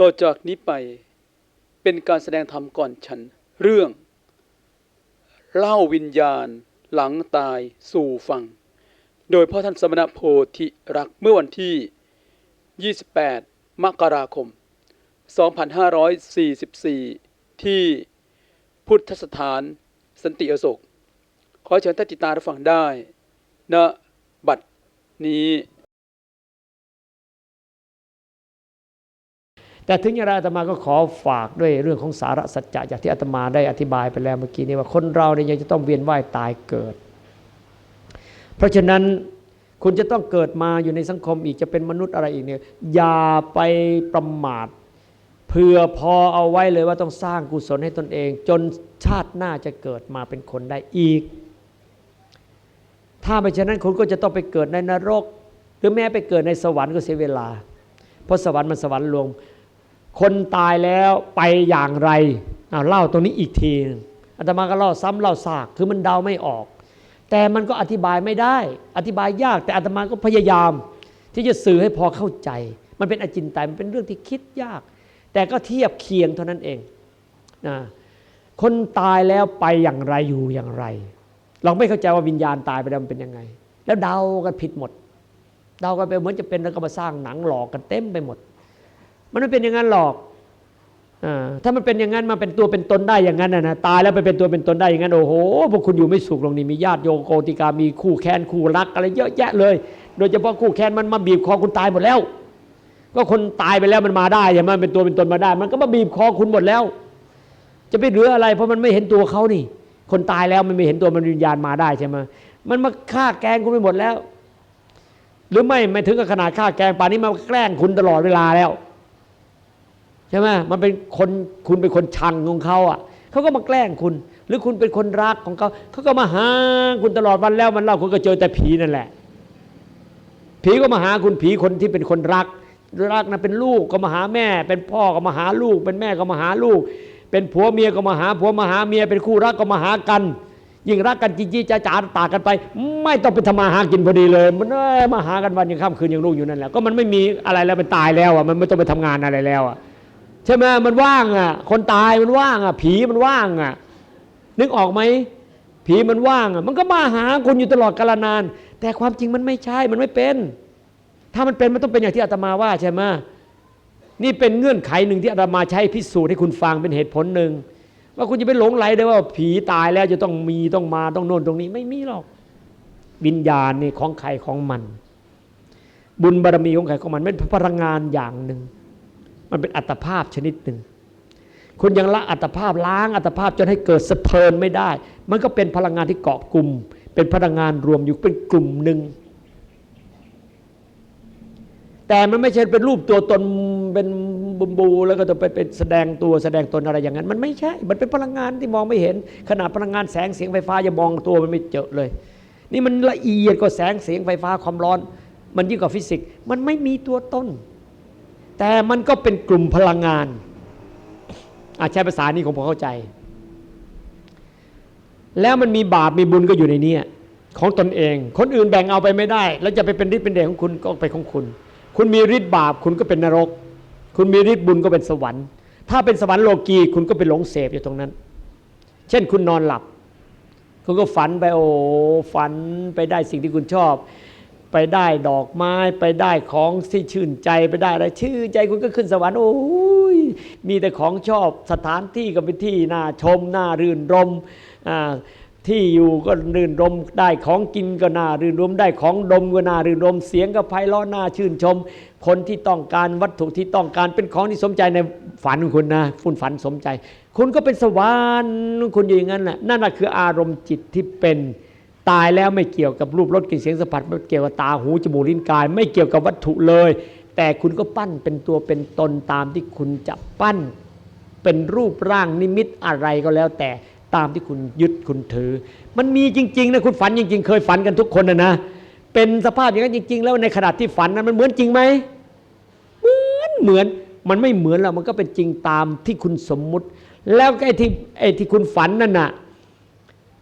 ต่อจากนี้ไปเป็นการแสดงธรรมก่อนฉัน เรื่อง เล่าวิญญาณ หลังตายสู่ฟัง โดยพ่อท่านสมณโพธิรักเมื่อวันที่ 28 มกราคม 2544 ที่พุทธสถานสันติอโศก ขอเชิญท่านติดตามรับฟังได้ณบัดนี้ แต่ถึงอย่างไรอาตมาก็ขอฝากด้วยเรื่องของสาระสัจจะอย่างที่อาตมาได้อธิบายไปแล้วเมื่อกี้นี้ว่าคนเราเนี่ยยังจะต้องเวียนว่ายตายเกิด เพราะฉะนั้นคุณจะต้องเกิดมาอยู่ในสังคมอีกจะเป็นมนุษย์อะไรอีกเนี่ยอย่าไปประมาทเพื่อพอเอาไว้เลยว่าต้องสร้างกุศลให้ตนเอง จนชาติหน้าจะเกิดมาเป็นคนได้อีก ถ้าไม่เช่นนั้นคุณก็จะต้องไปเกิดในนรก หรือแม้ไปเกิดในสวรรค์ก็เสียเวลา เพราะสวรรค์มันสวรรค์รวม คนตายแล้วไปอย่างไรเอาเล่าตรงนี้อีกทีอาตมาก็เล่าซ้ำเล่าซากคือมันเดาไม่ออก แต่มันก็อธิบายไม่ได้ อธิบายยาก แต่อาตมาก็พยายาม ที่จะสื่อให้พอเข้าใจ มันเป็นอจินไตยมันเป็นเรื่องที่คิดยาก แต่ก็เทียบเคียงเท่านั้นเองนะคนตายแล้วไปอย่างไรอยู่อย่างไร เราไม่เข้าใจว่าวิญญาณตายไปแล้วมันเป็นยังไง แล้วเดากันผิดหมด เดากันไปเหมือนจะเป็นแล้วก็มาสร้างหนังหลอกกันเต็มไปหมด มันไม่เป็นอย่างนั้นหรอกอถ้ามันเป็นอย่างนั้นมาเป็นตัวเป็นตนได้อย่างนั้นนะตายแล้วไปเป็นตัวเป็นตนได้อย่างนั้นโอ้โหพวกคุณอยู่ไม่สุขหรอกนี่มีญาติโยโกติกามีคู่แค้นคู่รักอะไรเยอะแยะเลย โดยเฉพาะคู่แค้นมันมาบีบคอคุณตายหมดแล้ว ก็คนตายไปแล้วมันมาได้ใช่ไหมเป็นตัวเป็นตนมาได้ มันก็มาบีบคอคุณหมดแล้ว จะไปเหลืออะไร เพราะมันไม่เห็นตัวเขานี่ คนตายแล้วมันไม่เห็นตัวมันวิญญาณมาได้ใช่ไหมมันมาฆ่าแกงคุณไปหมดแล้ว หรือไม่ไม่ถึงกับขนาดฆ่าแกงป่านนี้มาแกล้งคุณตลอดเวลาแล้ว ช่ไหมมันเป็นคนคุณเป็นคนชังของเขาอะเขาก็มาแกล้งคุณ หรือคุณเป็นคนรักของเขาเขาก็มาหาคุณตลอดวันแล้วมันเล่าคุณก็เจอแต่ผีนั่นแหละ ผีก็มาหาคุณผีคนที่เป็นคนรัก รักนะเป็นลูกก็มาหาแม่ เป็นพ่อก็มาหาลูก เป็นแม่ก็มาหาลูก เป็นผัวเมียก็มาหาผัวมาหาเมีย เป็นคู่รักก็มาหากัน ยิ่งรักกันจริงๆจะจ๋าตากกันไป ไม่ต้องไปทำมาหากินพอดีเลยมันเอ้ยมาหากันวันยังค่ำคืนยังลูกอยู่นั่นแหละก็มันไม่มีอะไรแล้วมันตายแล้วอะมันไม่ต้องไปทำงานอะไรแล้วอะ ใช่ไหมมันว่างอะ คนตายมันว่างอะ ผีมันว่างอะ นึกออกไหมผีมันว่างอะ มันก็มาหาคุณอยู่ตลอดกาลนาน แต่ความจริงมันไม่ใช่มันไม่เป็น ถ้ามันเป็นมันต้องเป็นอย่างที่อาตมาว่าใช่ไหมนี่เป็นเงื่อนไขหนึ่งที่อาตมาใช้พิสูจน์ให้คุณฟังเป็นเหตุผลหนึ่งว่าคุณจะไปหลงไหลได้ว่าผีตายแล้วจะต้องมีต้องมาต้องโน่นตรงนี้ไม่มีหรอกวิญญาณนี่ของใครของมัน บุญบารมีของใครของมันเป็นพลังงานอย่างหนึ่ง มันเป็นอัตภาพชนิดหนึ่งคุณยังละอัตภาพล้างอัตภาพจนให้เกิดสะเพินไม่ได้ มันก็เป็นพลังงานที่เกาะกลุ่ม เป็นพลังงานรวมอยู่เป็นกลุ่มหนึ่ง แต่มันไม่ใช่เป็นรูปตัวตนเป็นบุมบู แล้วก็จะไปเป็นแสดงตัวแสดงตนอะไรอย่างนั้น มันไม่ใช่ มันเป็นพลังงานที่มองไม่เห็น ขนาดพลังงานแสงเสียงไฟฟ้ายังมองตัวมันไม่เจอเลย นี่มันละเอียดกว่าแสงเสียงไฟฟ้าความร้อน มันยิ่งกว่าฟิสิกส์ มันไม่มีตัวตน แต่มันก็เป็นกลุ่มพลังงานอาใช้ภาษานี้ผมพอเข้าใจ แล้วมันมีบาปมีบุญก็อยู่ในนี้ของตนเอง คนอื่นแบ่งเอาไปไม่ได้ แล้วจะไปเป็นฤทธิ์เป็นเดชของคุณก็ไปของคุณ คุณมีฤทธิ์บาปคุณก็เป็นนรก คุณมีฤทธิ์บุญก็เป็นสวรรค์ ถ้าเป็นสวรรค์โลกีคุณก็เป็นหลงเสพอยู่ตรงนั้น เช่นคุณนอนหลับ คุณก็ฝันไปโอ้ฝันไปได้สิ่งที่คุณชอบ ไปได้ดอกไม้ไปได้ของที่ชื่นใจไปได้อะไรชื่นใจคุณก็ขึ้นสวรรค์โอ้ยมีแต่ของชอบสถานที่ก็เป็นที่น่าชมน่ารื่นรมอ่าที่อยู่ก็รื่นรมได้ของกินก็น่ารื่นรมได้ของดมก็น่ารื่นรมเสียงก็ไพเราะน่าชื่นชม คนที่ต้องการวัตถุที่ต้องการเป็นของที่สมใจในฝันของคุณนะคุณฝันสมใจ คุณก็เป็นสวรรค์คุณอยู่อย่างนั้นแหละนั่นแหะคืออารมณ์จิตที่เป็น ตายแล้วไม่เกี่ยวกับรูปรสกลิ่นเสียงสัมผัสไม่เกี่ยวกับตาหูจมูกลิ้นกาย ไม่เกี่ยวกับวัตถุเลย แต่คุณก็ปั้นเป็นตัวเป็นตนตามที่คุณจะปั้น เป็นรูปร่างนิมิตอะไรก็แล้ว แต่ตามที่คุณยึดคุณถือ มันมีจริงๆนะคุณฝันจริง ๆ เคยฝันกันทุกคนนะนะเป็นสภาพอย่างนั้นจริง ๆ แล้วในขณะที่ฝันนั้นมันเหมือนจริงไหมเหมือนเหมือนมันไม่เหมือนแล้วมันก็เป็นจริงตามที่คุณสมมุติ แล้วไอ้ที่ไอ้ที่คุณฝันนั่นน่ะ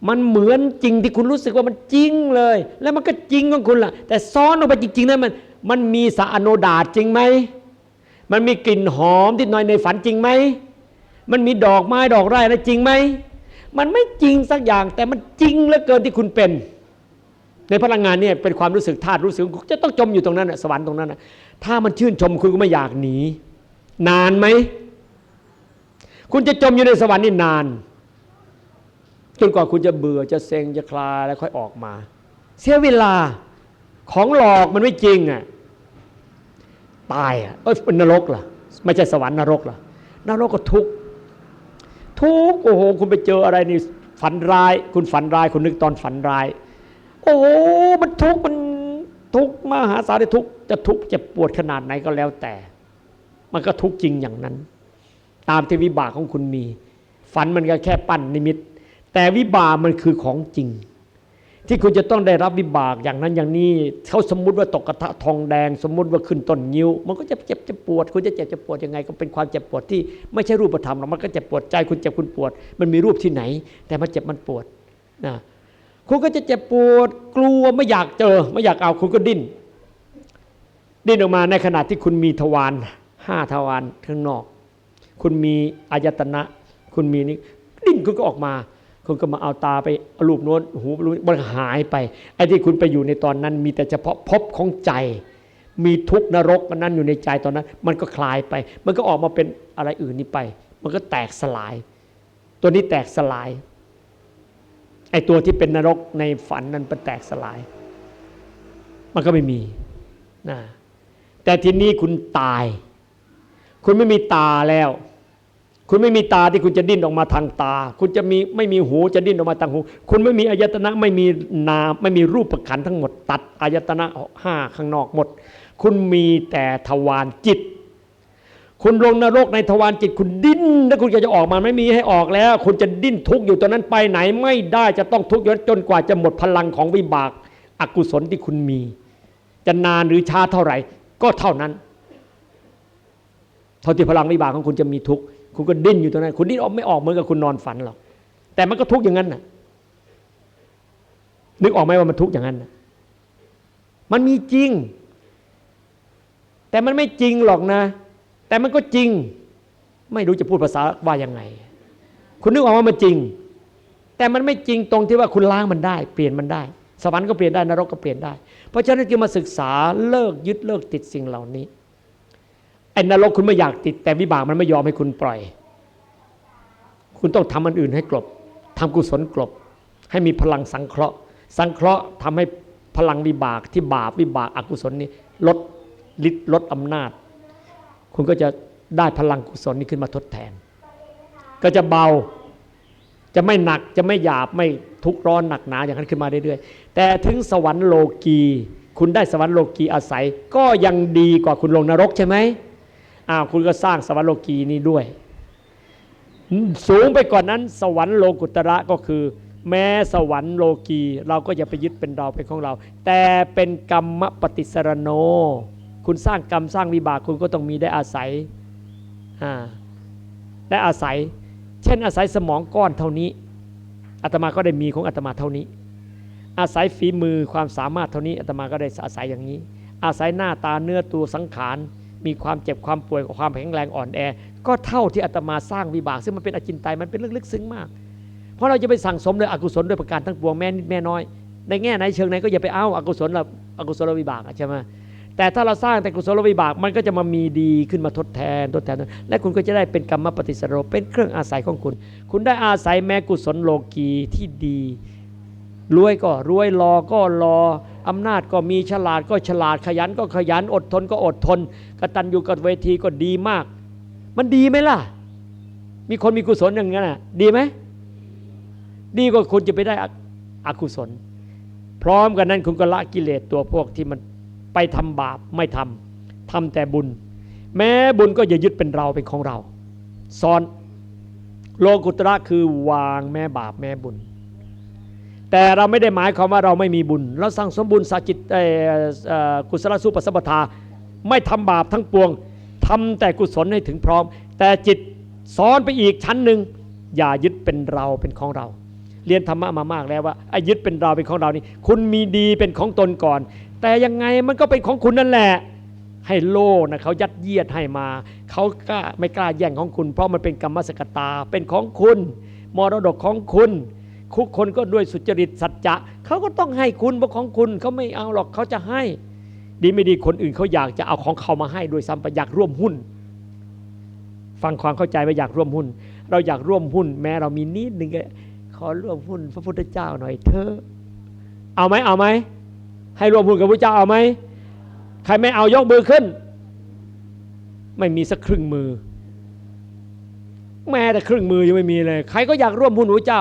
มันเหมือนจริงที่คุณรู้สึกว่ามันจริงเลย แล้วมันก็จริงของคุณล่ะ แต่ซ้อนออกไปจริงๆนั้นมันมันมีสารโนดาตจริงไหมมันมีกลิ่นหอมที่น้อยในฝันจริงไหมมันมีดอกไม้ดอกไร่อะไรจริงไหมมันไม่จริงสักอย่าง แต่มันจริงเหลือเกินที่คุณเป็น ในพลังงานเนี่ยเป็นความรู้สึกธาตุรู้สึกจะต้องจมอยู่ตรงนั้นสวรรค์ตรงนั้นถ้ามันชื่นชมคุณก็ไม่อยากหนี นานไหมคุณจะจมอยู่ในสวรรค์นี่นาน จนกว่าคุณจะเบื่อจะเซ็งจะคลาแล้วค่อยออกมา เสียเวลาของหลอกมันไม่จริงอะตายอะเอ้ยเป็นนรกล่ะ ไม่ใช่สวรรค์นรกล่ะนรกก็ทุกทุกโอ้โหคุณไปเจออะไรนี่ฝันร้าย คุณฝันร้ายคุณนึกตอนฝันร้าย โอ้โหมันทุกมันทุกมหาศาลทุกจะทุกเจ็บปวดขนาดไหนก็แล้วแต่ มันก็ทุกจริงอย่างนั้น ตามที่วิบากของคุณมี ฝันมันก็แค่ปั้นนิมิต แต่วิบากมันคือของจริง ที่คุณจะต้องได้รับวิบากอย่างนั้นอย่างนี้เขาสมมุติว่าตกกระทะทองแดง สมมุติว่าขึ้นต้นนิ้ว มันก็จะเจ็บจะปวด คุณจะเจ็บจะปวดยังไง ก็เป็นความเจ็บปวดที่ไม่ใช่รูปธรรมหรอกมันก็เจ็บปวดใจคุณเจ็บคุณปวด มันมีรูปที่ไหน แต่มันเจ็บมันปวดนะคุณก็จะเจ็บปวดกลัวไม่อยากเจอ ไม่อยากเอาคุณก็ดิ้นดิ้นออกมาในขณะที่คุณมีทวารห้าทวารข้างนอก คุณมีอายตนะ คุณมีนี่ดิ้นคุณก็ออกมา คุณก็มาเอาตาไปเอารูปโน้นหูรูปมันหายไปไอ้ที่คุณไปอยู่ในตอนนั้น มีแต่เฉพาะภพของใจ มีทุกนรกมันนั้นอยู่ในใจตอนนั้น มันก็คลายไป มันก็ออกมาเป็นอะไรอื่นนี้ไป มันก็แตกสลาย ตัวนี้แตกสลายไอ้ตัวที่เป็นนรกในฝันนั้นมันแตกสลาย มันก็ไม่มีนะแต่ทีนี้คุณตาย คุณไม่มีตาแล้ว คุณไม่มีตาที่คุณจะดิ้นออกมาทางตา คุณจะมีไม่มีหูจะดิ้นออกมาทางหู คุณไม่มีอายตนะไม่มีนามไม่มีรูปประคันทั้งหมด ตัดอายตนะห้าข้างนอกหมด คุณมีแต่ทวารจิต คุณลงนรกในทวารจิต คุณดิ้นถ้าคุณจะออกมาไม่มีให้ออกแล้ว คุณจะดิ้นทุกข์อยู่ตอนนั้นไปไหนไม่ได้จะต้องทุกข์อยู่จนกว่าจะหมดพลังของวิบากอกุศลที่คุณมี จะนานหรือช้าเท่าไหร่ ก็เท่านั้น เท่าที่พลังวิบากของคุณจะมีทุกข์ คุณก็ดิ้นอยู่ตรงนั้น คุณดิ้นออกไม่ออกเหมือนกับคุณนอนฝันหรอก แต่มันก็ทุกข์อย่างนั้นน่ะ นึกออกไหมว่ามันทุกข์อย่างนั้นน่ะ มันมีจริง แต่มันไม่จริงหรอกนะ แต่มันก็จริง ไม่รู้จะพูดภาษาว่ายังไง คุณนึกออกว่ามันจริง แต่มันไม่จริงตรงที่ว่าคุณล้างมันได้ เปลี่ยนมันได้ สวรรค์ก็เปลี่ยนได้ นรกก็เปลี่ยนได้ เพราะฉะนั้นจึงมาศึกษาเลิกยึดเลิกติดสิ่งเหล่านี้ ไอ้นรกคุณไม่อยากติด แต่วิบากมันไม่ยอมให้คุณปล่อย คุณต้องทำอันอื่นให้กลบทำกุศลกลบ ให้มีพลังสังเคราะห์ สังเคราะห์ทำให้พลังวิบากที่บาปวิบากอกุศลนี้ลดฤทธิ์ลดอำนาจ คุณก็จะได้พลังกุศลนี้ขึ้นมาทดแทน ก็จะเบาจะไม่หนักจะไม่หยาบไม่ทุกร้อนหนักหนาอย่างนั้นขึ้นมาเรื่อยๆแต่ถึงสวรรค์โลกี คุณได้สวรรค์โลกีอาศัย ก็ยังดีกว่าคุณลงนรกใช่ไหม อ้าวคุณก็สร้างสวรรค์โลกีนี้ด้วย สูงไปกว่านนั้น สวรรค์โลกุตระก็คือ แม้สวรรค์โลกี เราก็อย่าไปยึดเป็นเราเป็นของเรา แต่เป็นกรรมปฏิสรโน คุณสร้างกรรมสร้างวิบากคุณก็ต้องมีได้อาศัยอ่าได้อาศัย เช่น อาศัยสมองก้อนเท่านี้อาตมาก็ได้มีของอาตมาเท่านี้ อาศัยฝีมือความสามารถเท่านี้อาตมาก็ได้อาศัยอย่างนี้ อาศัยหน้าตาเนื้อตัวสังขาร มีความเจ็บความป่วยความแข็งแรงอ่อนแอ ก็เท่าที่อาตมาสร้างวิบาก ซึ่งมันเป็นอจินไตยมันเป็นเรื่องลึกซึ้งมาก เพราะเราจะไปสั่งสมเลยอกุศลด้วยประการทั้งปวงแม่นิดแม่น้อย ในแง่ไหนเชิงไหนก็อย่าไปเอาอกุศลละอกุศลวิบากใช่ไหมแต่ถ้าเราสร้างแต่กุศลวิบากมันก็จะมามีดีขึ้นมาทดแทนทดแทน และคุณก็จะได้เป็นกรรมปฏิสโรเป็นเครื่องอาศัยของคุณ คุณได้อาศัยแม้กุศลโลกีที่ดีรวยก็รวยรอก็รอ อำนาจก็มีฉลาดก็ฉลาดขยันก็ขยันอดทนก็อดทนกตัญญูกับเวทีก็ดีมาก มันดีไหมล่ะ มีคนมีกุศลอย่างนั้นน่ะดีไหมดีกว่าคุณจะไปได้อกุศล พร้อมกันนั้นคุณก็ละกิเลสตัวพวกที่มันไปทำบาปไม่ทำทำแต่บุญ แม้บุญก็อย่ายึดเป็นเราเป็นของเราซ้อนโลกุตระคือวางแม่บาปแม่บุญ แต่เราไม่ได้หมายความว่าเราไม่มีบุญ เราสั่งสมบุญสาจิตกุศลสุปสัมปทา ไม่ทำบาปทั้งปวงทำแต่กุศลให้ถึงพร้อม แต่จิตซ้อนไปอีกชั้นหนึ่งอย่ายึดเป็นเราเป็นของเรา เรียนธรรมะมามากแล้วว่าไอ้ยึดเป็นเราเป็นของเรานี่ คุณมีดีเป็นของตนก่อน แต่ยังไงมันก็เป็นของคุณนั่นแหละให้โล่นะเขายัดเยียดให้มาเขากล้าไม่กล้าแย่งของคุณ เพราะมันเป็นกรรมสกตาเป็นของคุณ มรดกของคุณ คุกคนก็ด้วยสุจริตสัจจะเขาก็ต้องให้คุณเพราะของคุณเขาไม่เอาหรอกเขาจะให้ ดีไม่ดีคนอื่นเขาอยากจะเอาของเขามาให้โดยซ้ำไปอยากร่วมหุ้น ฟังความเข้าใจว่าอยากร่วมหุ้น เราอยากร่วมหุ้น แม้เรามีนิดหนึ่งขอร่วมหุ้น พระพุทธเจ้าหน่อยเถอะเอาไหมเอาไหมให้ร่วมหุ้นกับพระเจ้าเอาไหมใครไม่เอายกมือขึ้น ไม่มีสักครึ่งมือ แม้แต่ครึ่งมือยังไม่มีเลย ใครก็อยากร่วมหุ้นพระเจ้า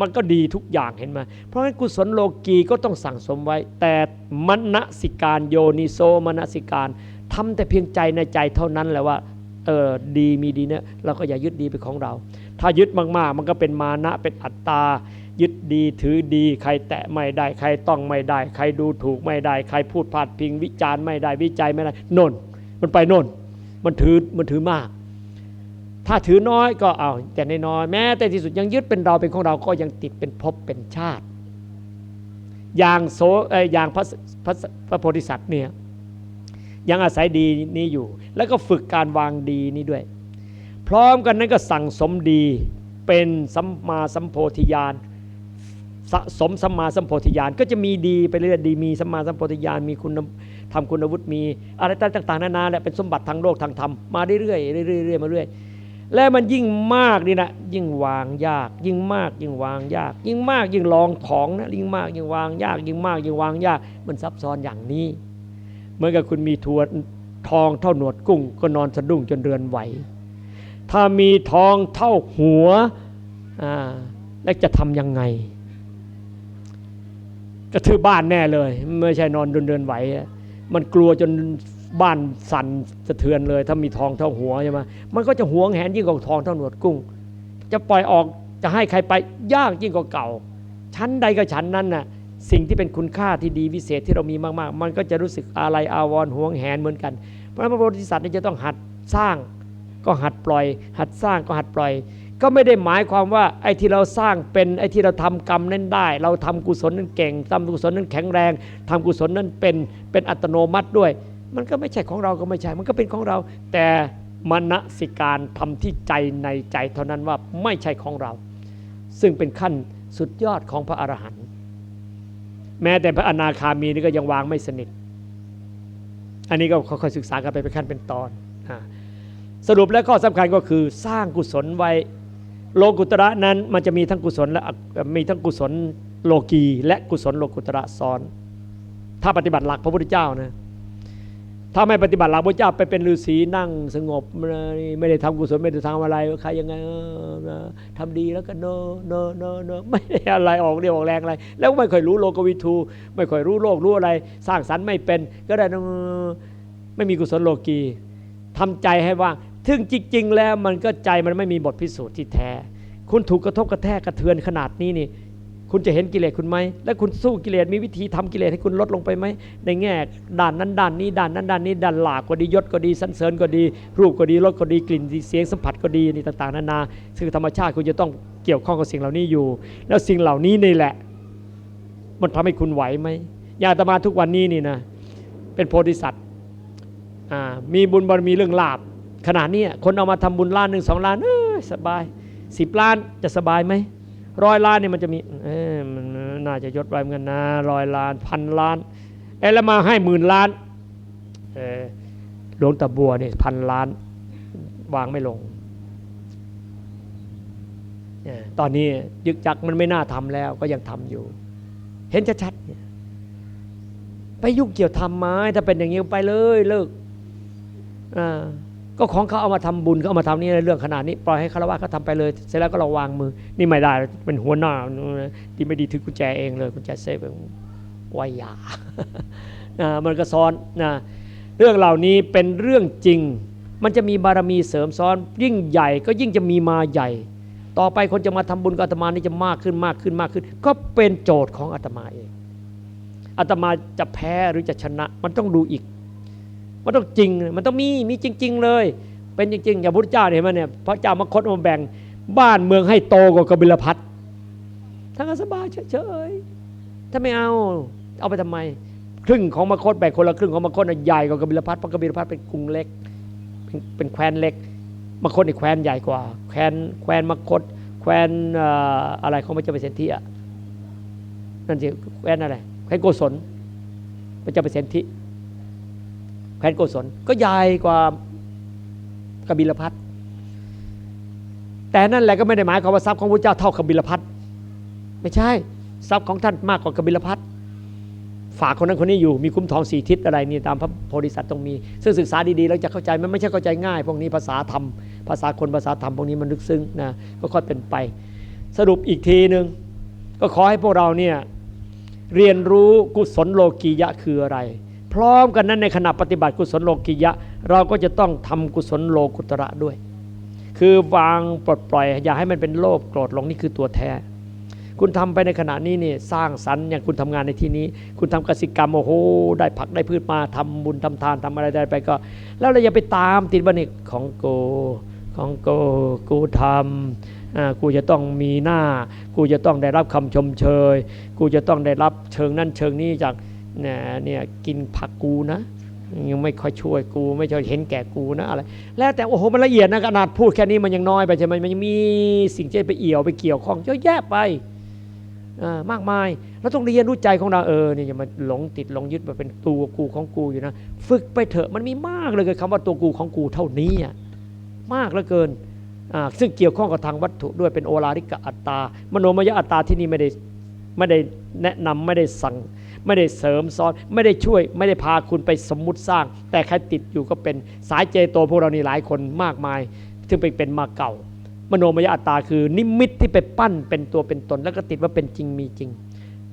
มันก็ดีทุกอย่างเห็นไหมเพราะฉะนั้นกุศลโลกีก็ต้องสั่งสมไว้ แต่มณสิการโยนิโซมณสิการทำแต่เพียงใจในใจเท่านั้นแหละว่าเออดีมีดีเนี่ยเราก็อย่ายึดดีเป็นของเรา ถ้ายึดมากๆ มันก็เป็นมานะเป็นอัตตา ยึดดีถือดีใครแตะไม่ได้ ใครต้องไม่ได้ ใครดูถูกไม่ได้ ใครพูดพาดพิง วิจารณ์ไม่ได้วิจัยไม่ได้นนมันไปนนมันถือมันถือมาก ถ้าถือน้อยก็เอาแต่ในน้อยแม้ แต่ที่สุดยังยึดเป็นเราเป็นของเราก็ยังติดเป็นภพเป็นชาติ อย่างโสอย่างพระพระพระโพธิสัตว์เนี่ยยังอาศัยดีนี้อยู่ แล้วก็ฝึกการวางดีนี้ด้วย พร้อมกันนั้นก็สั่งสมดีเป็นสัมมาสัมโพธิญาณสะสมสัมมาสัมโพธิญาณก็จะมีดีไปเรื่อยดีมีสัมมาสัมโพธิญาณมีคุณทำคุณวุฒิมีอะไรต่างๆนานาแหละเป็นสมบัติทางโลกทางธรรมมาเรื่อยๆเรื่อยๆเรื่อยมาเรื่อย และมันยิ่งมากนี่นะยิ่งวางยาก ยิ่งมาก ยิ่งวางยาก ยิ่งมากยิ่งลองของนะยิ่งมากยิ่งวางยาก ยิ่งมาก ยิ่งวางยาก มันซับซ้อนอย่างนี้ เหมือนกับคุณมีทัวทองเท่าหนวดกุ้ง ก็นอนสะดุ้งจนเรือนไหว ถ้ามีทองเท่าหัวอ่าแล้วจะทำยังไงกระทืบบ้านแน่เลย ไม่ใช่นอนเดินเดินไหว มันกลัวจน บ้านสั่นสะเทือนเลย ถ้ามีทองเท่าหัวใช่ไหมมันก็จะหวงแหนยิ่งกว่าทองเท่าหนวดกุ้ง จะปล่อยออกจะให้ใครไปยากยิ่งกว่าเก่า ชั้นใดก็ชั้นนั้นน่ะสิ่งที่เป็นคุณค่าที่ดีวิเศษที่เรามีมากๆ มันก็จะรู้สึกอะไรอาวรณ์หวงแหนเหมือนกัน เพราะฉะนั้นพระโพธิสัตว์นี่จะต้องหัดสร้าง ก็หัดปล่อย หัดสร้างก็หัดปล่อย ก็ไม่ได้หมายความว่าไอ้ที่เราสร้างเป็นไอ้ที่เราทำกรรมนั้นได้ เราทำกุศลนั้นเก่งทำกุศลนั้นแข็งแรงทำกุศลนั้นเป็นเป็นอัตโนมัติด้วย มันก็ไม่ใช่ของเราก็ไม่ใช่ มันก็เป็นของเรา แต่มณสิการทำที่ใจในใจเท่านั้นว่าไม่ใช่ของเรา ซึ่งเป็นขั้นสุดยอดของพระอรหันต์แม้แต่พระอนาคามีนี่ก็ยังวางไม่สนิท อันนี้ก็ค่อยๆศึกษากันไปเป็นขั้นเป็นตอนสรุปแล้วข้อสำคัญก็คือสร้างกุศลไว้ โลกุตระนั้นมันจะมีทั้งกุศลและมีทั้งกุศลโลกีและกุศลโลกุตระซ้อน ถ้าปฏิบัติหลักพระพุทธเจ้านะ ถ้าไม่ปฏิบัติหลักพระเจ้าไปเป็นฤาษีนั่งสงบไม่ได้ทำกุศลไม่ได้ทำอะไรใครยังไงเออทำดีแล้วก็เนอเนอเนอเนอไม่ได้อะไรออกเรียวออกแรงอะไร แล้วไม่ค่อยรู้โลกวิทู ไม่ค่อยรู้โลกรู้อะไร สร้างสรรค์ไม่เป็น ก็ได้ไม่มีกุศลโลกีทำใจให้ว่างถึงจริง ๆ แล้วมันก็ใจมันไม่มีบทพิสูจน์ที่แท้ คุณถูกกระทบกระแทกกระเทือนขนาดนี้นี่ คุณจะเห็นกิเลสคุณไหม และคุณสู้กิเลสมีวิธีทำกิเลสให้คุณลดลงไปไหม ในแง่ด้านนั้นด้านนี้ด้านนั้นด้านนี้ด้านหลากก็ดียศก็ดีสันเสริญก็ดี รูปก็ดีรสก็ดีกลิ่นดีเสียงสัมผัสก็ดีนี่ต่าง ๆนานาซึ่งธรรมชาติคุณจะต้องเกี่ยวข้องกับสิ่งเหล่านี้อยู่ แล้วสิ่งเหล่านี้นี่แหละ มันทำให้คุณไหวไหมอย่างอาตมาทุกวันนี้นี่นะเป็นโพธิสัตว์อ่ามีบุญบารมีเรื่องลาบขนาดนี้คนเอามาทำบุญล้านหนึ่งสองล้านเออสบายสิบล้านจะสบายไหม ร้อยล้านเนี่ยมันจะมีเออมันน่าจะยศไว้เหมือนกันนะร้อยล้านพันล้านเออแล้วมาให้หมื่นล้านเออหลวงตาบัวเนี่ยพันล้านวางไม่ลงเออตอนนี้ยึกจักมันไม่น่าทำแล้วก็ยังทำอยู่ เห็นชัดๆเนี่ยไปยุ่งเกี่ยวทำไม้ถ้าเป็นอย่างนี้ไปเลยเลิกอ่า ก็ของเขาเอามาทำบุญเขาเอามาทำนี่เรื่องขนาดนี้ปล่อยให้คารวะเขาทำไปเลย เสร็จแล้วก็เราวางมือ นี่ไม่ได้เป็นหัวหน้าดีไม่ดีถือกุญแจเองเลยกุญแจเซฟวายานะมันก็ซ้อนนะเรื่องเหล่านี้เป็นเรื่องจริง มันจะมีบารมีเสริมซ้อน ยิ่งใหญ่ก็ยิ่งจะมีมาใหญ่ ต่อไปคนจะมาทำบุญกับอาตมานี่จะมากขึ้นมากขึ้นมากขึ้น ก็เป็นโจทย์ของอาตมาเองอาตมาจะแพ้หรือจะชนะ มันต้องดูอีก มันต้องจริง มันต้องมีมีจริง ๆ เลย เป็นจริงๆอย่างพุทธเจ้าเห็นไหมเนี่ยพระเจ้ามาคดมาแบ่งบ้านเมืองให้โตกว่ากบิลพัททั้งก็สบายเฉยๆถ้าไม่เอาเอาไปทำไม ครึ่งของมคตแบ่งคนละครึ่งของมคตใหญ่กว่ากบิลพัทเพราะกบิลพัทเป็นกรุงเล็กเป็นแคว้นเล็กมคตในแคว้นใหญ่กว่า แคว้นแคว้นมคตแคว้นอะไรของพระเจ้าเปรตทีอะนั่นสิแคว้นอะไรแคว้นโกศลพระเจ้าเปรตที แคว้นโกศลก็ใหญ่กว่ากบิลพัทแต่นั่นแหละก็ไม่ได้หมายความว่าทรัพย์ของพระเจ้าเท่ากบิลพัทไม่ใช่ทรัพย์ของท่านมากกว่ากบิลพัทฝากคนนั้นคนนี้อยู่มีคุ้มทองสี่ทิศอะไรนี่ตามพระโพธิสัตว์ต้องมีซึ่งศึกษาดีๆแล้วจะเข้าใจมันไม่ใช่เข้าใจง่าย พวกนี้ภาษาธรรม ภาษาคนภาษาธรรมพวกนี้มันลึกซึ้งนะก็ค่อยเป็นไป สรุปอีกทีหนึ่งก็ขอให้พวกเราเนี่ยเรียนรู้กุศลโลกียะคืออะไร พร้อมกันนั้นในขณะปฏิบัติกุศลโลกียะ เราก็จะต้องทำกุศลโลกุตระด้วย คือวางปลดปล่อย อย่าให้มันเป็นโลภโกรธหลงนี่คือตัวแท้ คุณทำไปในขณะนี้นี่สร้างสรรค์อย่างคุณทำงานในที่นี้ คุณทำกสิกรรมโอ้โหได้ผักได้พืชมาทำบุญทำทานทำอะไรได้ไปก็ แล้วเราอย่าไปตามติดว่านี่ของโกของโกกูทำกูจะต้องมีหน้า กูจะต้องได้รับคำชมเชย กูจะต้องได้รับเชิงนั่นเชิงนี้จาก นี่ยเนี่ยกินผักกูนะยังไม่ค่อยช่วยกู ไม่ช่วยเห็นแก่กูนะอะไรแล้วแต่โอ้โหมันละเอียดนะขนาดพูดแค่นี้มันยังน้อยไปใช่ไหมมันยังมีสิ่งที่ไปเอี่ยวไปเกี่ยวข้องเยอะแยะไปอ่ามากมายเราต้องเรียนรู้ใจของเราเออเนี่ยอย่ามาหลงติดหลงยึดมาเป็นตัวกูของกูอยู่นะฝึกไปเถอะมันมีมากเลยกับคำว่าตัวกูของกูเท่านี้อะมากเหลือเกินอ่าซึ่งเกี่ยวข้องกับทางวัตถุด้วยเป็นโอลาริกะอัตตามโนมยอัตตาที่นี่ไม่ได้ไม่ได้แนะนำไม่ได้สั่ง ไม่ได้เสริมซ้อน ไม่ได้ช่วย ไม่ได้พาคุณไปสมมุติสร้าง แต่ใครติดอยู่ก็เป็นสายเจโตพวกเรานี่หลายคนมากมายซึ่งไปเป็นมาเก่า มโนมยอัตตาคือนิมิตที่ไปปั้นเป็นตัวเป็นตน แล้วก็ติดว่าเป็นจริงมีจริง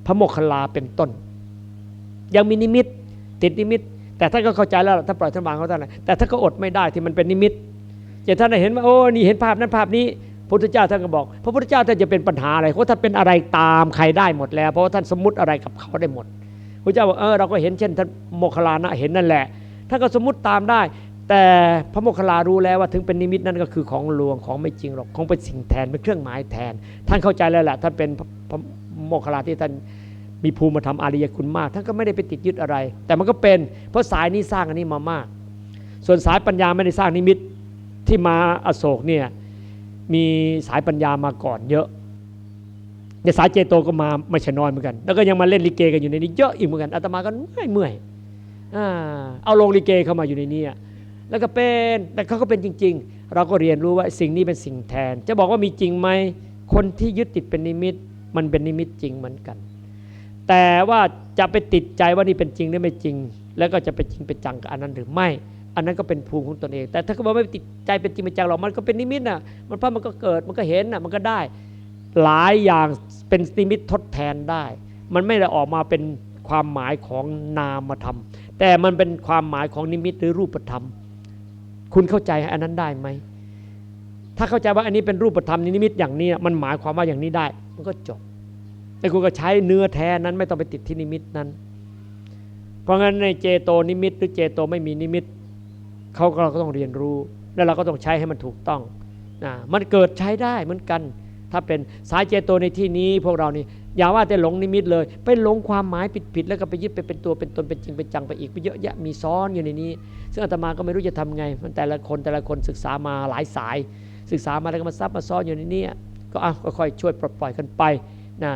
พระโมคคัลลาเป็นต้น ยังมีนิมิต ติดนิมิต แต่ท่านก็เข้าใจแล้วท่าปล่อยท่านวางเขาท่านแต่ท่านก็อดไม่ได้ที่มันเป็นนิมิตจะท่านได้เห็นว่าโอ้นี่เห็นภาพนั้นภาพนี้พระพุทธเจ้าท่านก็บอก พระพุทธเจ้าท่านจะเป็นปัญหาอะไรเพราะท่านเป็นอะไรตามใครได้หมดแล้ว เพราะว่าท่านสมมติอะไรกับเขาได้หมด ระเจ้าบอกเออเราก็เห็นเช่นท่านโมคคลานะเห็นนั่นแหละท่านก็สมมติตามได้ แต่พระโมคคลารู้แล้วว่าถึงเป็นนิมิตนั่นก็คือของลวงของไม่จริงหรอกของเป็นสิ่งแทนเป็นเครื่องหมายแทน ท่านเข้าใจแล้วแหละท่านเป็นพระโมคคลลาที่ท่านมีภูมิธรรมอาริยคุณมาก ท่านก็ไม่ได้ไปติดยึดอะไร แต่มันก็เป็นเพราะสายนี้สร้างอันนี้มามาก ส่วนสายปัญญาไม่ได้สร้างนิมิตที่มาอโศกเนี่ยมีสายปัญญามาก่อนเยอะ ในสายเจโตก็มาไม่ใช่น้อยเหมือนกัน แล้วก็ยังมาเล่นลิเกกันอยู่ในนี้เยอะอีกเหมือนกันอาตมาก็เมื่อยเมื่อยอ่าเอาลงลิเกเข้ามาอยู่ในนี้แล้วก็เป็นแต่เขาก็เป็นจริง ๆ เราก็เรียนรู้ว่าสิ่งนี้เป็นสิ่งแทน จะบอกว่ามีจริงไหมคนที่ยึดติดเป็นนิมิต มันเป็นนิมิตจริงเหมือนกัน แต่ว่าจะไปติดใจว่านี่เป็นจริงหรือไม่จริง แล้วก็จะไปจริงเป็นจังกับอันนั้นหรือไม่ อันนั้นก็เป็นภูมิของตนเอง แต่ถ้าเขาบอกไม่ติดใจเป็นจริงเป็นจังหรอกมันก็เป็นนิมิตน่ะมันเพราะมันก็เกิดมันก็เห็นน่ะมันก็ได้หลายอย่าง เป็นนิมิตทดแทนได้ มันไม่ได้ออกมาเป็นความหมายของนามธรรม แต่มันเป็นความหมายของนิมิตหรือรูปธรรม คุณเข้าใจอันนั้นได้ไหม ถ้าเข้าใจว่าอันนี้เป็นรูปธรรมนิมิตอย่างนี้มันหมายความว่าอย่างนี้ได้ มันก็จบแต่คุณก็ใช้เนื้อแท้นั้นไม่ต้องไปติดที่นิมิตนั้น เพราะงั้นในเจโตนิมิต หรือเจโตไม่มีนิมิตเขาก็เราก็ต้องเรียนรู้ แล้วเราก็ต้องใช้ให้มันถูกต้องนะมันเกิดใช้ได้เหมือนกัน ถ้าเป็นสายเจโตในที่นี้ พวกเรานี่อย่าว่าแต่หลงนิมิตเลย ไปหลงความหมายผิดๆแล้วก็ไปยึดไปเป็นตัวเป็นตนเป็นจริงเป็นจังไปอีกไปเยอะแยะมีซ้อนอยู่ในนี้ ซึ่งอาตมาก็ไม่รู้จะทำไง มันแต่ละคนแต่ละคนศึกษามาหลายสาย ศึกษามาแล้วก็มาซับมาซ้อนอยู่ในนี้ก็อะก็ค่อยช่วยปลดปล่อยกันไปนะ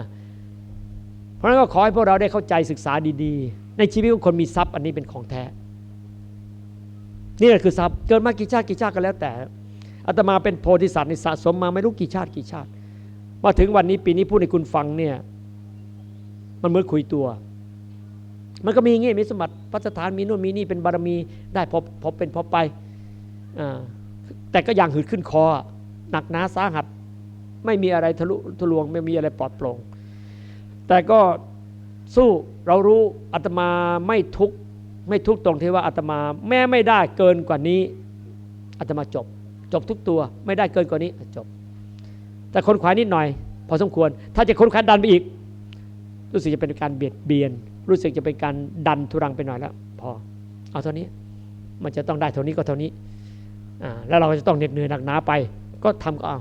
เพราะฉะนั้นก็ขอให้พวกเราได้เข้าใจศึกษาดีๆ ในชีวิตของคนมีทรัพย์อันนี้เป็นของแท้ นี่แหละคือทรัพย์เกิดมากี่ชาติกี่ชาติก็แล้วแต่อาตมาเป็นโพธิสัตว์ในสะสมมาไม่รู้กี่ชาติกี่ชาติ มาถึงวันนี้ปีนี้พูดให้คุณฟังเนี่ยมันเหมือนคุยตัว มันก็มีอย่างงี้มีสมบัติพัสถานมีนู่นมีนี่เป็นบารมีได้พอพอเป็นพอไปอแต่ก็อย่างหืดขึ้นคอ หนักหนาสาหัส ไม่มีอะไรทะลุทะลวง ไม่มีอะไรปลอดโปร่งแต่ก็สู้เรารู้อาตมาไม่ทุกไม่ทุกตรงที่ว่าอาตมาแม้ไม่ได้เกินกว่านี้อาตมาจบ จบทุกตัว ไม่ได้เกินกว่านี้จบ แต่คนขวายนิดหน่อย พอสมควร ถ้าจะคนขวาดันไปอีก รู้สึกจะเป็นการเบียดเบียน รู้สึกจะเป็นการดันทุรังไปหน่อยแล้ว พอ เอาเท่านี้ มันจะต้องได้เท่านี้ก็เท่านี้อ่าแล้วเราจะต้องเหน็ดเหนื่อยหนักหนาไป ก็ทำก็เอา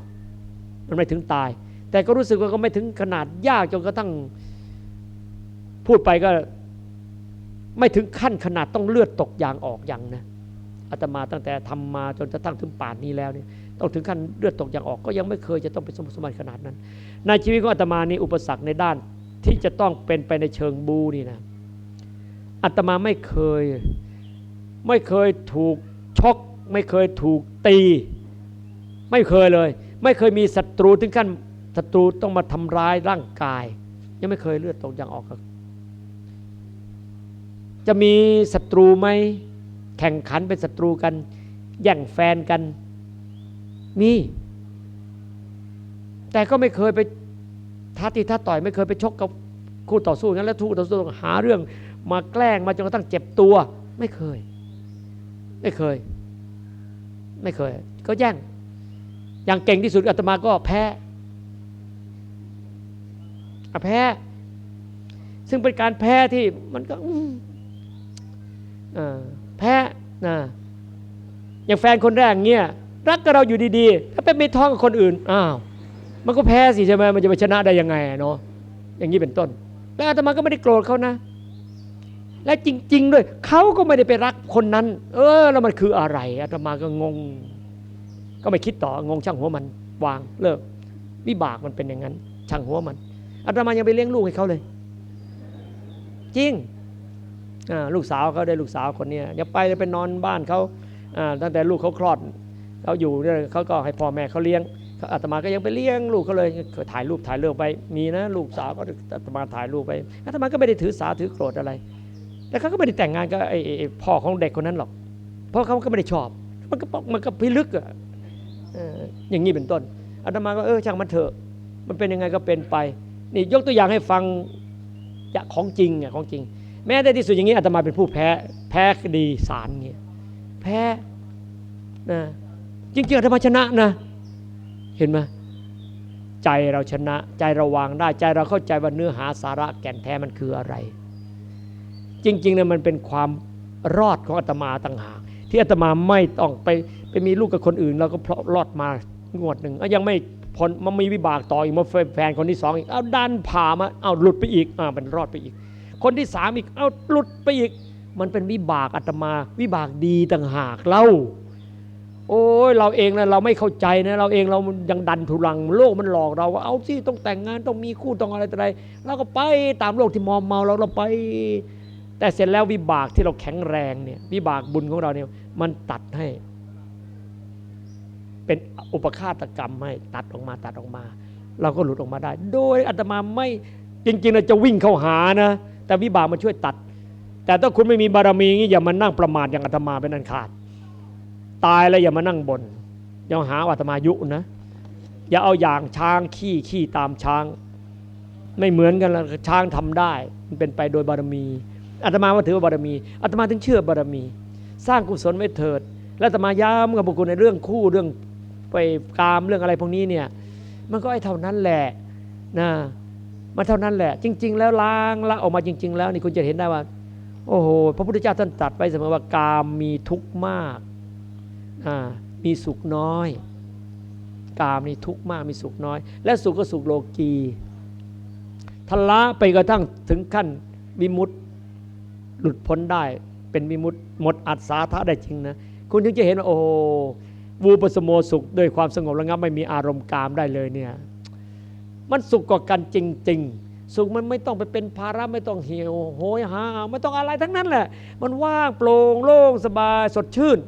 มันไม่ถึงตาย แต่ก็รู้สึกว่าก็ไม่ถึงขนาดยากจนกระทั่งพูดไปก็ไม่ถึงขั้นขนาดต้องเลือดตกยางออกอยังนะอาตมาตั้งแต่ทำมาจนกระทั่งถึงป่านนี้แล้วเนี่ย ต้องถึงขั้นเลือดตกยางออกก็ยังไม่เคยจะต้องเป็นสมสมบัติขนาดนั้น ในชีวิตของอาตมานี่อุปสรรคในด้านที่จะต้องเป็นไปในเชิงบูนี่นะอาตมาไม่เคย ไม่เคยถูกชกไม่เคยถูกตี ไม่เคยเลย ไม่เคยมีศัตรูถึงขั้นศัตรูต้องมาทำร้ายร่างกาย ยังไม่เคยเลือดตกยางออกครับจะมีศัตรูไหมแข่งขันเป็นศัตรูกันแย่งแฟนกัน มี แต่ก็ไม่เคยไปท้าตีท้าต่อย ไม่เคยไปชกกับคู่ต่อสู้งั้นแล้วทู่ต่อสู้ต้องหาเรื่องมาแกล้งมาจนกระทั่งเจ็บตัว ไม่เคย ไม่เคย ไม่เคย ก็แย่งอย่างเก่งที่สุดอาตมาก็แพ้อแพ้ ซึ่งเป็นการแพ้ที่มันก็แพ้นะอย่างแฟนคนแรกเงี้ย รักกับเราอยู่ดีๆ ถ้าไปมีท้องกับคนอื่นอ้าวมันก็แพ้สิใช่ไหมมันจะไปชนะได้ยังไงเนาะอย่างนี้เป็นต้น แล้วอาตมาก็ไม่ได้โกรธเขานะ และจริง ๆ ด้วยเขาก็ไม่ได้ไปรักคนนั้น เออ แล้วมันคืออะไรอาตมาก็งง ก็ไม่คิดต่องงช่างหัวมันวางเลิกวิบากมันเป็นอย่างนั้น ช่างหัวมันอาตมายังไปเลี้ยงลูกให้เขาเลย จริงลูกสาวเขาได้ลูกสาวคนนี้ยอย่าไปเลยไปนอนบ้านเขาตั้งแต่ลูกเขาคลอด เขาอยู่เนี่ยเขาก็ให้พ่อแม่เขาเลี้ยงอาตมาก็ยังไปเลี้ยงลูกเขาเลยถ่ายรูปถ่ายเรื่องไปมีนะลูกสาวก็อาตมาถ่ายรูปไปอาตมาก็ไม่ได้ถือสาถือโกรธอะไรแต่เขาก็ไม่ได้แต่งงานกับไอ้พ่อของเด็กคนนั้นหรอก เพราะเขาก็ไม่ได้ชอบ มันก็มันก็พิลึกอะอย่างนี้เป็นต้นอาตมาก็เออช่างมันเถอะ มันเป็นยังไงก็เป็นไป นี่ยกตัวอย่างให้ฟังจากของจริงอะของจริง แม้ในที่สุดอย่างนี้อาตมาเป็นผู้แพ้ แพ้คดีศาลเงี้ยแพ้นะ จริงๆอาตมาชนะนะ เห็นไหมใจเราชนะ ใจเราวางได้ ใจเราเข้าใจว่าเนื้อหาสาระแก่นแท้มันคืออะไร จริงๆเนี่ยมันเป็นความรอดของอาตมาต่างหากที่อาตมาไม่ต้องไปไปมีลูกกับคนอื่นแล้วก็เพราะรอดมางวดหนึ่งยังไม่พ้นมันมีวิบากต่ออีกมาแฟนคนที่สองอีกเอาดันผ่ามาเอาหลุดไปอีกอ่าเป็นรอดไปอีก คนที่สามอีกเอาหลุดไปอีก มันเป็นวิบากอาตมา วิบากดีต่างหากเล่า โอ้ยเราเองนะเราไม่เข้าใจนะเราเองเรายังดันทุรัง โลกมันหลอกเราว่าเอาสิต้องแต่งงานต้องมีคู่ต้องอะไรต่ออะไรเราก็ไปตามโลกที่มอมเมาเราเราไป แต่เสร็จแล้ววิบากที่เราแข็งแรงเนี่ยวิบากบุญของเราเนี่ยมันตัดให้ เป็นอุปฆาตกรรมให้ตัดออกมาตัดออกมา เราก็หลุดออกมาได้ โดยอาตมาไม่จริงๆเราจะวิ่งเข้าหานะ แต่วิบากมันช่วยตัด แต่ถ้าคุณไม่มีบารมีอย่างนี้อย่ามานั่งประมาทอย่างอาตมาเป็นอันขาด ตายแล้วอย่ามานั่งบนอย่าหาอาตมายุนะ อย่าเอาอย่างช้างขี้ขี้ตามช้าง ไม่เหมือนกันแล้วช้างทำได้ มันเป็นไปโดยบารมีอาตมาว่าถือว่าบารมีอาตมาถึงเชื่อบารมี สร้างกุศลไว้เถิด และอาตมาย้ำกับบุคคลในเรื่องคู่เรื่องไปกามเรื่องอะไรพวกนี้เนี่ยมันก็ไอ้เท่านั้นแหละนะมันเท่านั้นแหละ จริง ๆ แล้วล้างละออกมาจริง ๆ แล้วนี่คุณจะเห็นได้ว่า โอ้โหพระพุทธเจ้าท่านตรัสไว้เสมอว่ากามมีทุกข์มาก มีสุขน้อย กามนี่ทุกข์มากมีสุขน้อย และสุขก็สุขโลกีทละไปกระทั่งถึงขั้นวิมุตติหลุดพ้นได้ เป็นวิมุตติหมดอัศาทะได้จริงนะคุณถึงจะเห็นว่าโอ้วูปสมโมสุขด้วยความสงบระงับไม่มีอารมณ์กามได้เลยเนี่ยมันสุขกว่ากันจริง ๆ สุขมันไม่ต้องไปเป็นภาระไม่ต้องเหี่ยวโหยหาไม่ต้องอะไรทั้งนั้นแหละ มันว่างโปร่งโล่งสบายสดชื่น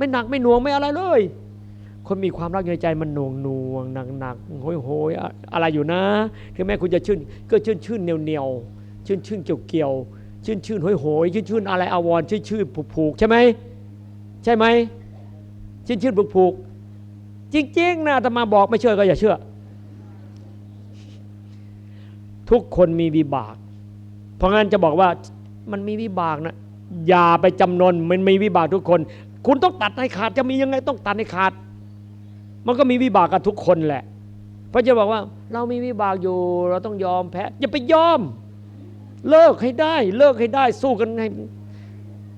ไม่หนักไม่หน่วงไม่อะไรเลย คนมีความรักในใจมันหน่วงหน่วงหนักหนักโหยโหยอะไรอยู่นะถึงแม้คุณจะชื่น ก็ชื่นชื่นเหนียวเหนียวชื่นชื่นเกี่ยวเกี่ยวชื่นชื่นโหยโหยชื่นชื่นอะไรอาวรชื่นชื่นผูกผูกใช่ไหมใช่ไหมชื่นชื่นผูกผูกจริงๆนะอาตมาบอกไม่เชื่อก็อย่าเชื่อ ทุกคนมีวิบาก เพราะงั้นจะบอกว่ามันมีวิบากนะอย่าไปจำนนมันมีวิบากทุกคน คุณต้องตัดให้ขาดจะมียังไงต้องตัดให้ขาด มันก็มีวิบากกับทุกคนแหละพราะจะบอกว่า เรามีวิบากอยู่ เราต้องยอมแพ้อย่าไปยอม เลิกให้ได้ เลิกให้ได้สู้กันให้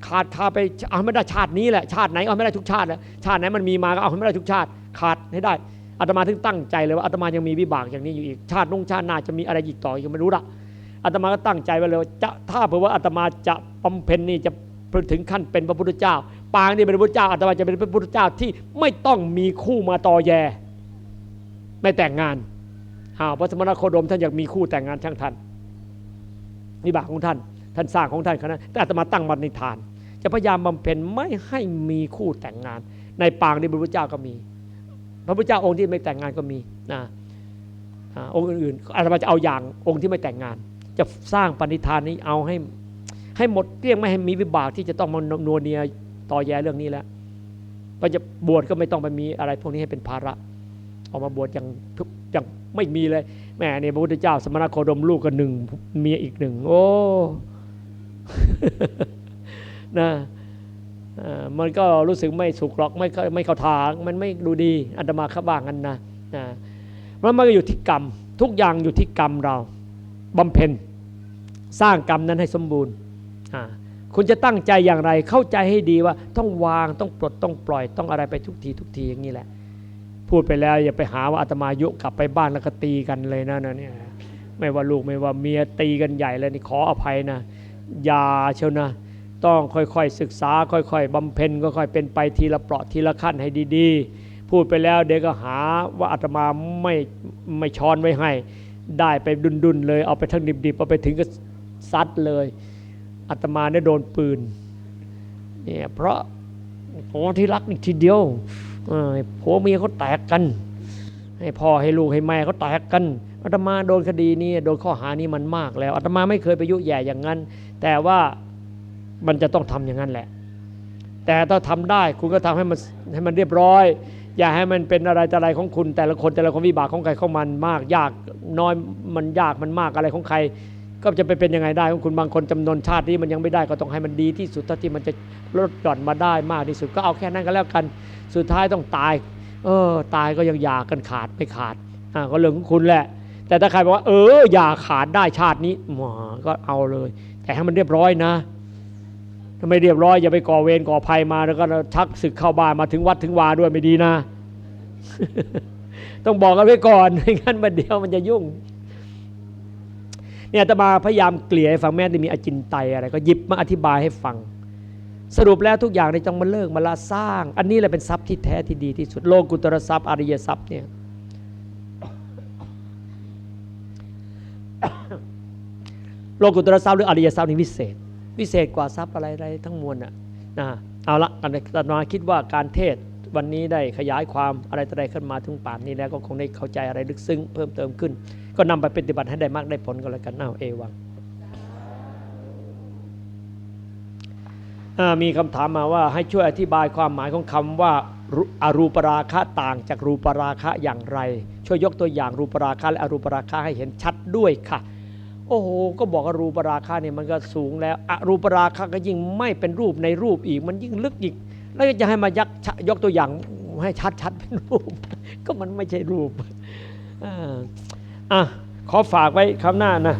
ขาดคาไปเอาไม่ได้ชาตินี้แหละชาติไหนเอาไม่ได้ทุกชาติแล้วชาติไหนมันมีมาก็เอาไม่ได้ทุกชาติ ขาดให้ได้อาตมาถึงตั้งใจเลยว่าอาตมายังมีวิบากอย่างนี้อยู่อีกชาตินุ่งชาติหน้าจะมีอะไรอีกต่ออีกไม่รู้ละอาตมาก็ตั้งใจไว้เลยว่าจะถ้าเผื่อว่าอาตมาจะบำเพ็ญนี่จะถึงขั้นเป็นพระพุทธเจ้า ปางนี่เป็นพระพุทธเจ้าอาตมาจะเป็นพระพุทธเจ้าที่ไม่ต้องมีคู่มาตอแย ไม่แต่งงานอ้าพระสมณโคดมท่านอยากมีคู่แต่งงานช่างท่านนี่บากของท่าน ท่านสร้างของท่านขนาดแต่อาตมาตั้งมันในฐาน จะพยายามบำเพ็ญไม่ให้มีคู่แต่งงาน ในปางนี่พระพุทธเจ้าก็มี พระพุทธเจ้าองค์ที่ไม่แต่งงานก็มีนะอ่าองค์อื่นๆอาตมาจะเอาอย่างองค์ที่ไม่แต่งงาน จะสร้างปณิธานนี้เอาให้ให้หมดเกลี้ยงไม่ให้มีวิบากที่จะต้องมานัวเนีย ต่อแย่เรื่องนี้แล้วก็จะบวชก็ไม่ต้องไปมีอะไร พวกนี้ให้เป็นภาระออกมาบวชอย่างทุกอย่างไม่มีเลยแม่เนี่ยพระพุทธเจ้า สมณโคดมลูกก็หนึ่งเมียอีกหนึ่งโอ้นะมันก็รู้สึกไม่สุขหรอกไม่ไม่เข้าทาง มันไม่ดูดีอาตมาขาบ้างกันนะนะมันมันก็อยู่ที่กรรม ทุกอย่างอยู่ที่กรรมเราบำเพ็ญสร้างกรรมนั้นให้สมบูรณ์อ่า คุณจะตั้งใจอย่างไรเข้าใจให้ดีว่าต้องวางต้องปลดต้องปล่อยต้องอะไรไปทุกทีทุกทีอย่างนี้แหละ พูดไปแล้วอย่าไปหาว่าอาตมายุกลับไปบ้านแล้วก็ตีกันเลยนะนะเนี่ยไม่ว่าลูกไม่ว่าเมียตีกันใหญ่เลยนี่ขออภัยนะอย่าเชียวนะ ต้องค่อยๆศึกษา ค่อยๆบำเพ็ญค่อยๆเป็นไปทีละเปราะทีละขั้นให้ดีๆ พูดไปแล้วเดี๋ยวก็หาว่าอาตมาไม่ไม่ช้อนไว้ให้ ได้ไปดุนๆเลยเอาไปทั้งดิบๆเอาไปถึงก็ซัดเลย อาตมาเนี่ยโดนปืนเนี่ยเพราะโอ้ที่รักนี่ทีเดียวผัวเมียเขาแตกกัน ให้พ่อให้ลูกให้แม่เขาแตกกันอาตมาโดนคดีนี้โดนข้อหานี้มันมากแล้วอาตมาไม่เคยไปยุแย่อย่างนั้น แต่ว่ามันจะต้องทำอย่างนั้นแหละ แต่ถ้าทำได้คุณก็ทำให้มันให้มันเรียบร้อย อย่าให้มันเป็นอะไรแต่อะไรของคุณ แต่ละคนแต่ละคนวิบากของใครของมันมากยากน้อยมันยากมันมากอะไรของใคร ก็จะไปเป็นยังไงได้ของคุณบางคนจำนวนชาตินี้มันยังไม่ได้ก็ต้องให้มันดีที่สุดเท่าที่มันจะลดหย่อนมาได้มากที่สุดก็เอาแค่นั้นก็แล้วกัน สุดท้ายต้องตาย เออ ตายก็ยังหย่ากันขาดไม่ขาดอ่าก็เรื่องของคุณแหละ แต่ถ้าใครบอกว่าเอออย่าขาดได้ชาตินี้หมอก็เอาเลย แต่ให้มันเรียบร้อยนะถ้าไม่เรียบร้อยอย่าไปก่อเวรก่อภัยมาแล้วก็ชักศึกเข้าบ้านมาถึงวัดถึงวาด้วยไม่ดีนะ ต้องบอกกันไว้ก่อนไม่งั้นมันเดียวมันจะยุ่ง เนี่ยอาตมาพยายามเกลี่ยให้ฟังแม้จะมีอจินไตอะไร ก็หยิบมาอธิบายให้ฟัง สรุปแล้วทุกอย่างในจงมาเลิกมาละสร้าง อันนี้แหละเป็นทรัพย์ที่แท้ที่ดีที่สุดโลกุตรทรัพย์อริยทรัพย์เนี่ยโลกุตรทรัพย์หรืออริยทรัพย์นี่วิเศษ วิเศษกว่าทรัพย์อะไรอะไรทั้งมวลน่ะนะเอาละอาตมาคิดว่าการเทศวันนี้ได้ขยายความอะไรต่ออะไรขึ้นมาถึงป่านนี้แล้วก็คงได้เข้าใจอะไรลึกซึ้งเพิ่มเติมขึ้น ก็นำไปปฏิบัติให้ได้มากได้ผลก็แล้วกันเอาเอวังมีคำถามมาว่าให้ช่วยอธิบายความหมายของคำว่ารุอรูปราคะต่างจากรูปราคะอย่างไร ช่วยยกตัวอย่างรูปราคะและอรูปราคะให้เห็นชัดด้วยค่ะ โอ้โหก็บอกว่ารูปราคาเนี่ยมันก็สูงแล้วอรูปราคาก็ยิ่งไม่เป็นรูปในรูปอีก มันยิ่งลึกอีก แล้วจะให้มายักยกตัวอย่างให้ชัดๆเป็นรูป ก็มันไม่ใช่รูปอ่า อะขอฝากไว้คำหน้านะ